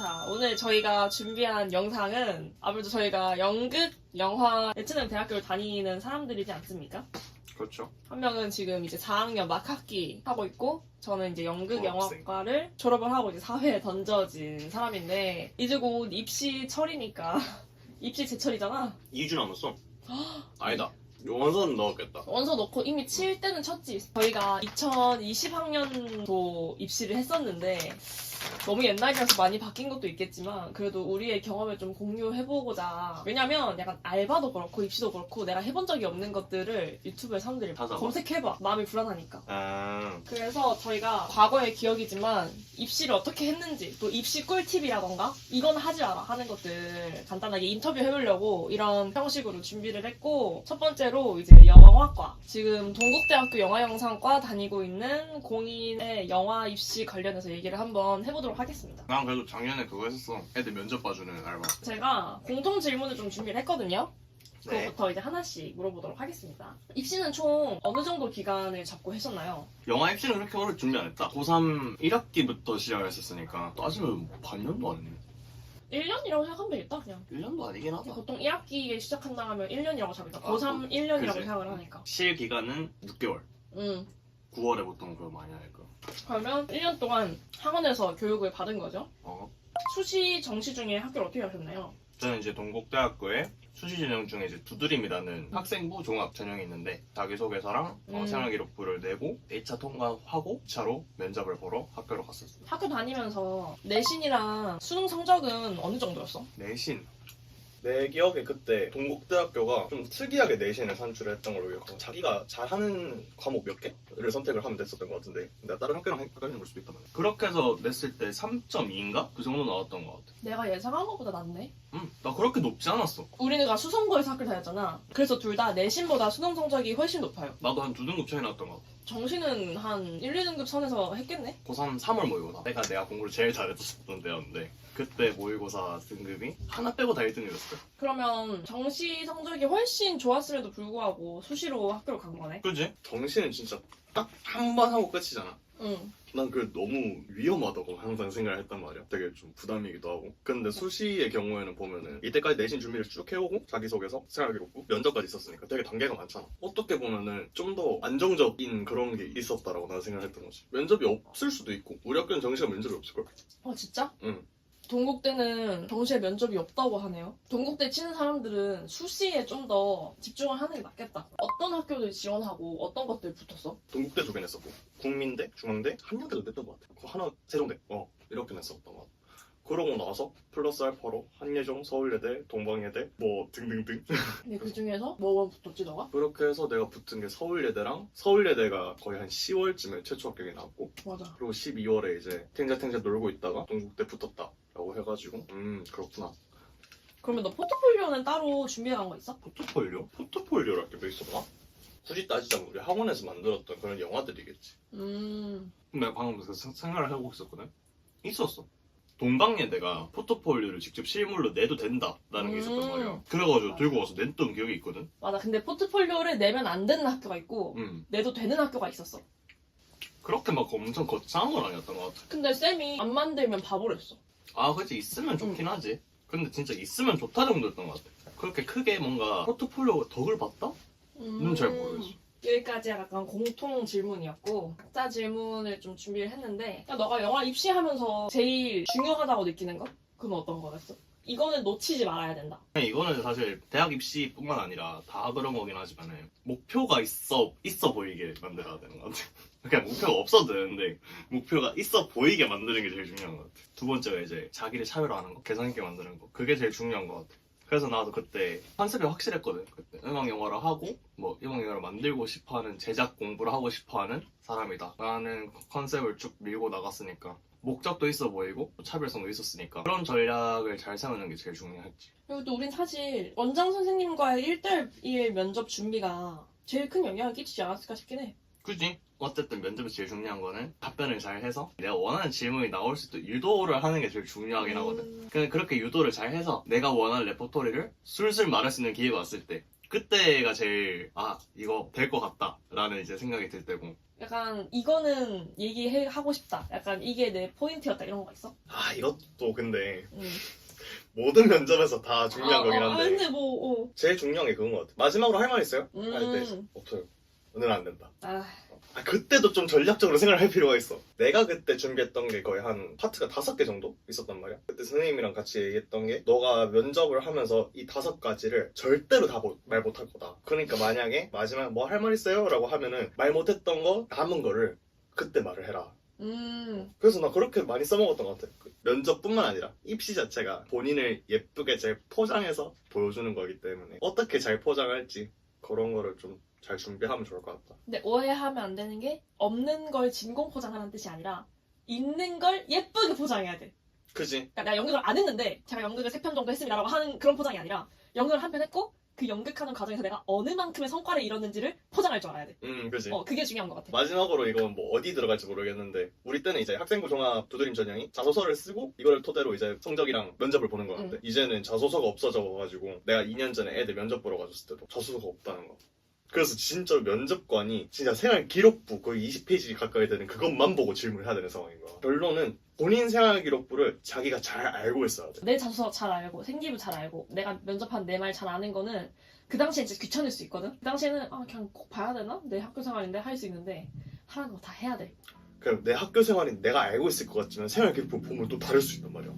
자, 오늘 저희가 준비한 영상은 아무래도 저희가 연극, 영화, 예체능 대학교를 다니는 사람들이지 않습니까? 그렇죠. 한 명은 지금 이제 4학년 막 학기 하고 있고, 저는 이제 연극, 졸업생. 영화과를 졸업을 하고 이제 사회에 던져진 사람인데, 이제 곧 입시 철이니까, 입시 제철이잖아? 2주 남았어. 아니다. 원서는 넣었겠다. 원서 넣고 이미 칠 때는 쳤지. 저희가 2020학년도 입시를 했었는데 너무 옛날이라서 많이 바뀐 것도 있겠지만 그래도 우리의 경험을 좀 공유해보고자. 왜냐면 약간 알바도 그렇고 입시도 그렇고 내가 해본 적이 없는 것들을 유튜브에 사람들이 찾아봐. 검색해봐. 마음이 불안하니까. 아, 그래서 저희가 과거의 기억이지만 입시를 어떻게 했는지 또 입시 꿀팁이라던가 이건 하지 마라 하는 것들 간단하게 인터뷰 해보려고 이런 형식으로 준비를 했고 첫 번째로 이제 영화과 지금 동국대학교 영화영상과 다니고 있는 공인의 영화 입시 관련해서 얘기를 한번 해보도록 하겠습니다. 난 그래도 작년에 그거 했었어. 애들 면접 봐주는 알바. 제가 공통 질문을 좀 준비를 했거든요. 네. 그거부터 이제 하나씩 물어보도록 하겠습니다. 입시는 총 어느 정도 기간을 잡고 했었나요? 영화 입시는 그렇게 오래 준비 안 했다. 고3 1학기부터 시작을 했었으니까 따지면 반년도 안 했네. 1년이라고 생각하면 되겠다 그냥. 1년도 아니긴 하다. 보통 1학기에 시작한다 하면 1년이라고 잡을까? 아, 고3 1년이라고 그치. 생각을 하니까. 실 기간은 6개월. 음. 9월에 보통 그거 많이 하니까. 그러면 1년 동안 학원에서 교육을 받은 거죠. 어. 수시, 정시 중에 학교를 어떻게 하셨나요? 저는 이제 동국대학교에 수시 전형 중에 이제 두드림이라는 학생부 종합 전형이 있는데 자기소개서랑 어, 음. 생활기록부를 내고 1차 통과하고 2차로 면접을 보러 학교로 갔었어요. 학교 다니면서 내신이랑 수능 성적은 어느 정도였어? 내신. 내 기억에 그때 동국대학교가 좀 특이하게 내신을 산출했던 걸로 기억하고 자기가 잘하는 과목 몇 개를 선택을 하면 됐었던 것 같은데 내가 다른 학교랑 헷갈리는 걸 수도 있단 말이야 그렇게 해서 냈을 때 3.2인가? 그 정도 나왔던 것 같아 내가 예상한 것보다 낫네. 음, 나 그렇게 높지 않았어 우리가 수성고에서 학교 다녔잖아. 그래서 둘 다 내신보다 수능 성적이 훨씬 높아요. 나도 한 두 등급 차이 났던 것 같아 정시는 한 1, 2등급 선에서 했겠네? 고3 3월 모의고사 내가 내가 공부를 제일 잘했었던 때였는데 그때 모의고사 등급이 하나 빼고 다 1등이었어 그러면 정시 성적이 훨씬 좋았음에도 불구하고 수시로 학교를 간 거네? 그지? 정시는 진짜 딱 한 번 하고 끝이잖아 응. 난 그게 너무 위험하다고 항상 생각을 했단 말이야. 되게 좀 부담이기도 하고. 근데 수시의 경우에는 보면은 이때까지 내신 준비를 쭉 해오고 자기소개서, 생활기록부, 면접까지 있었으니까 되게 단계가 많잖아. 어떻게 보면은 좀 더 안정적인 그런 게 있었다라고 나는 생각을 했던 거지. 면접이 없을 수도 있고 우리 학교는 정시가 면접이 없을걸. 어, 진짜? 응. 동국대는 정시에 면접이 없다고 하네요. 동국대 치는 사람들은 수시에 좀 더 집중을 하는 게 낫겠다. 학교들 지원하고 어떤 것들 붙었어? 동국대 두개 냈었고 국민대, 중앙대, 한양대도 냈던 것 같아. 그 하나 세종대. 어 이렇게 냈었던 것 같아. 그러고 나서 플러스 알파로 한예종, 서울예대, 동방예대 뭐 등등등 근데 그 중에서 뭐가 붙었지 너가? 그렇게 해서 내가 붙은 게 서울예대랑 서울예대가 거의 한 10월쯤에 최초 합격이 나왔고 맞아. 그리고 12월에 이제 탱자탱자 놀고 있다가 동국대 붙었다 라고 해가지고 음 그렇구나 그러면 너 포트폴리오는 따로 준비해 간 거 있어? 포트폴리오? 포트폴리오랄 게뭐 있었나? 굳이 따지자면 우리 학원에서 만들었던 그런 영화들이겠지 음. 내가 방금 그 생- 생각을 하고 있었거든 있었어 동방예대가 포트폴리오를 직접 실물로 내도 된다라는 게 있었단 음. 말이야 그래가지고 들고 와서 냈던 기억이 있거든 맞아. 근데 포트폴리오를 내면 안 되는 학교가 있고 음 내도 되는 학교가 있었어. 그렇게 막 엄청 거창한 건 아니었던 것 같아 근데 쌤이 안 만들면 바보랬어. 아, 그치. 있으면 좋긴 하지. 근데 진짜 있으면 좋다 정도였던 것 같아. 그렇게 크게 뭔가 포트폴리오 덕을 봤다? 음. 는잘 모르겠어. 여기까지 약간 공통 질문이었고 각자 질문을 좀 준비를 했는데 야, 너가 영화 입시하면서 제일 중요하다고 느끼는 거? 그건 어떤 거였어? 이거는 놓치지 말아야 된다. 그냥 이거는 사실 대학 입시뿐만 아니라 다 그런 거긴 하지만 목표가 있어 있어 보이게 만들어야 되는 것 같아. 그냥 목표가 없어도 되는데 목표가 있어 보이게 만드는 게 제일 중요한 것 같아. 두 번째가 이제 자기를 차별화하는 거, 개성 있게 만드는 거. 그게 제일 중요한 것 같아. 그래서 나도 그때 컨셉이 확실했거든. 그때 음악 영화를 하고 뭐 음악 영화를 만들고 싶어하는 제작 공부를 하고 싶어하는 사람이다. 라는 컨셉을 쭉 밀고 나갔으니까 목적도 있어 보이고 또 차별성도 있었으니까 그런 전략을 잘 세우는 게 제일 중요했지. 그리고 또 우린 사실 원장 선생님과의 1대1 면접 준비가 제일 큰 영향을 끼치지 않았을까 싶긴 해. 그지? 어쨌든 면접에서 제일 중요한 거는 답변을 잘 해서 내가 원하는 질문이 나올 수 있도록 유도를 하는 게 제일 중요하긴 하거든. 음, 그냥 그렇게 유도를 잘 해서 내가 원하는 레포토리를 술술 말할 수 있는 기회가 왔을 때 그때가 제일 아 이거 될 것 같다 라는 이제 생각이 들 때고 약간 이거는 얘기하고 싶다. 약간 이게 내 포인트였다 이런 거 있어? 아 이것도 근데 음. 모든 면접에서 다 중요한 아, 거긴 어, 아, 한데 근데 뭐 어. 제일 중요한 게 그건 것 같아 마지막으로 할 말 있어요? 음. 할때 없어요 오늘은 안 된다 아, 아, 그때도 좀 전략적으로 생각을 할 필요가 있어. 내가 그때 준비했던 게 거의 한 파트가 다섯 개 정도 있었단 말이야. 그때 선생님이랑 같이 얘기했던 게 너가 면접을 하면서 이 다섯 가지를 절대로 다 말 못할 거다. 그러니까 만약에 마지막 뭐 할 말 있어요? 라고 하면은 말 못했던 거 남은 거를 그때 말을 해라. 음, 그래서 나 그렇게 많이 써먹었던 것 같아. 그 면접뿐만 아니라 입시 자체가 본인을 예쁘게 잘 포장해서 보여주는 거기 때문에 어떻게 잘 포장할지 그런 거를 좀 잘 준비하면 좋을 것 같다. 근데 오해하면 안 되는 게 없는 걸 진공 포장하는 뜻이 아니라 있는 걸 예쁘게 포장해야 돼. 그지? 그러니까 내가 연극을 안 했는데 제가 연극을 세 편 정도 했습니다라고 하는 그런 포장이 아니라 연극을 한 편 했고 그 연극하는 과정에서 내가 어느 만큼의 성과를 이뤘는지를 포장할 줄 알아야 돼. 음, 그지? 어, 그게 중요한 것 같아. 마지막으로 이건 뭐 어디 들어갈지 모르겠는데 우리 때는 이제 학생부 종합 두드림 전형이 자소서를 쓰고 이거를 토대로 이제 성적이랑 면접을 보는 거였는데 이제는 자소서가 없어져 가지고 내가 2년 전에 애들 면접 보러 가줬을 때도 자소서가 없다는 거 그래서 진짜로 면접관이 진짜 생활 기록부 거의 20페이지 가까이 되는 그것만 보고 질문을 해야 되는 상황인 거야 결론은 본인 생활 기록부를 자기가 잘 알고 있어야 돼 내 자소서 잘 알고 생기부 잘 알고 내가 면접한 내 말 잘 아는 거는 그 당시에 진짜 귀찮을 수 있거든. 그 당시에는 아 그냥 꼭 봐야 되나? 내 학교 생활인데 할 수 있는데 하는 거 다 해야 돼. 그냥 내 학교 생활인 내가 알고 있을 것 같지만 생활 기록부 보면 또 다를 수 있단 말이야